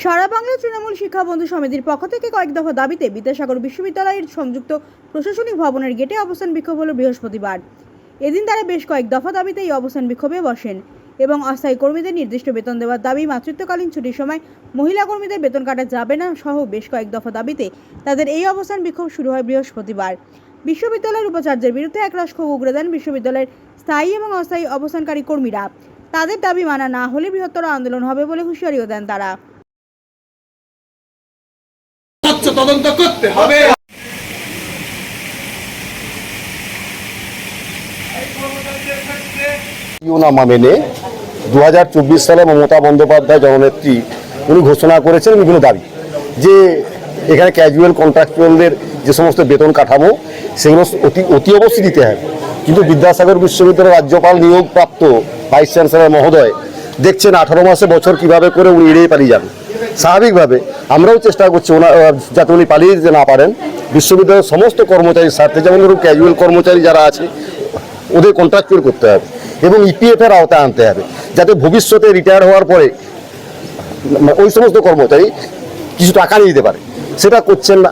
সারা বাংলা তৃণমূল শিক্ষা বন্ধু সমিতির পক্ষ থেকে কয়েক দফা দাবিতে বিদ্যাসাগর বিশ্ববিদ্যালয়ের সংযুক্ত প্রশাসনিক ভবনের গেটে অবস্থান বিক্ষোভ হল বৃহস্পতিবার। এদিন তারা বেশ কয়েক দফা দাবিতে এই অবস্থান বিক্ষোভে বসেন এবং অস্থায়ী কর্মীদের নির্দিষ্ট বেতন দেওয়ার দাবি মাতৃত্বকালীন ছুটির সময় মহিলা কর্মীদের বেতন কাটা যাবে না সহ বেশ কয়েক দফা দাবিতে তাদের এই অবস্থান বিক্ষোভ শুরু হয় বৃহস্পতিবার। বিশ্ববিদ্যালয়ের উপাচার্যের বিরুদ্ধে একরাশ ক্ষোভ উগরে দেন বিশ্ববিদ্যালয়ের স্থায়ী এবং অস্থায়ী অবস্থানকারী কর্মীরা। তাদের দাবি মানা না হলে বৃহত্তর আন্দোলন হবে বলে হুঁশিয়ারিও দেন তারা। তদন্ত করতে হবে। ইউ মেনে দু হাজার চব্বিশ সালে মমতা বন্দ্যোপাধ্যায় জননেত্রী উনি ঘোষণা করেছেন বিভিন্ন দাবি, যে এখানে ক্যাজুয়াল কন্ট্রাকচুয়ালদের যে সমস্ত বেতন কাঠামো, সেগুলো অতি অতি অবশ্যই দিতে হবে। কিন্তু বিদ্যাসাগর বিশ্ববিদ্যালয়ের রাজ্যপাল নিয়োগপ্রাপ্ত ভাইস চ্যান্সেলর মহোদয় দেখছেন আঠারো মাসে বছর কীভাবে করে উনি এড়িয়ে পালিয়ে যান স্বাভাবিকভাবে আমরাও চেষ্টা করছি ওনার যাতে উনি পালিয়ে দিতে না পারেন। বিশ্ববিদ্যালয়ের সমস্ত কর্মচারীর স্বার্থে যেমন ধরুন ক্যাজুয়াল কর্মচারী যারা আছে, ওদের কন্ট্রাক্টুয়াল করতে হবে এবং ইপিএফ এর আওতায় আনতে হবে, যাতে ভবিষ্যতে রিটায়ার হওয়ার পরে ওই সমস্ত কর্মচারী কিছু টাকা নিয়ে দিতে পারে। সেটা করছেন না।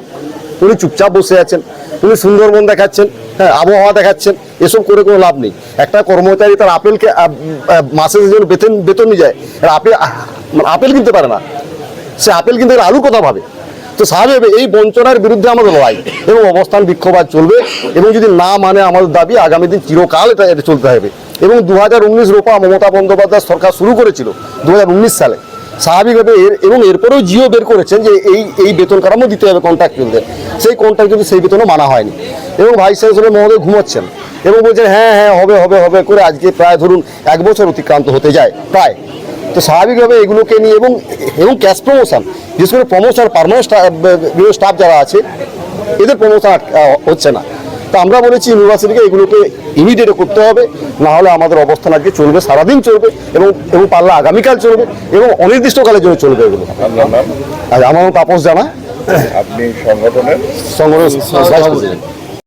উনি চুপচাপ বসে আছেন, উনি সুন্দরবন দেখাচ্ছেন হ্যাঁ আবহাওয়া দেখাচ্ছেন, এসব করে কোনো লাভ নেই। একটা কর্মচারী তার আপেলকে মাসে যেন বেতন বেতন নিয়ে যায় আপেল মানে আপেল কিনতে পারে না। সে আপেল কিনতে গেলে আলু কথা ভাবে তো স্বাভাবিক এই বঞ্চনার বিরুদ্ধে আমাদের লড়াই এবং অবস্থান বিক্ষোভ আজ চলবে এবং যদি না মানে আমাদের দাবি, আগামী দিন চিরকাল এটা এটা চলতে হবে। এবং দু হাজার উনিশ রোপা মমতা বন্দ্যোপাধ্যায় সরকার শুরু করেছিল দু হাজার উনিশ সালে। স্বাভাবিকভাবে এর এবং এরপরেও জিও বের করেছেন যে এই এই বেতন কাঠামো দিতে হবে কন্ট্রাক্টরদের সেই কন্ট্রাক্ট কিন্তু সেই বেতনও মানা হয়নি। এবং ভাইস চ্যান্সেলর মহোদয় ঘুমোচ্ছেন এবং বলছেন হ্যাঁ হ্যাঁ হবে হবে হবে করে আজকে প্রায় ধরুন এক বছর অতিক্রান্ত হতে যায়। প্রায়। তো স্বাভাবিকভাবে এগুলোকে নিয়ে এবং এবং ক্যাশ প্রমোশন বিশেষ করে প্রমোশন পারমানেন্ট স্টাফ যারা আছে এদের প্রমোশন হচ্ছে না। তো আমরা বলেছি ইউনিভার্সিটিকে এগুলোকে ইমিডিয়েট করতে হবে না হলে আমাদের অবস্থান আজকে চলবে সারাদিন চলবে এবং এবং পাল্লা আগামীকাল চলবে এবং অনির্দিষ্টকালের জন্য চলবে এগুলো। আর আমার তাপস জানা। আপনি সংগঠনের? সংগঠন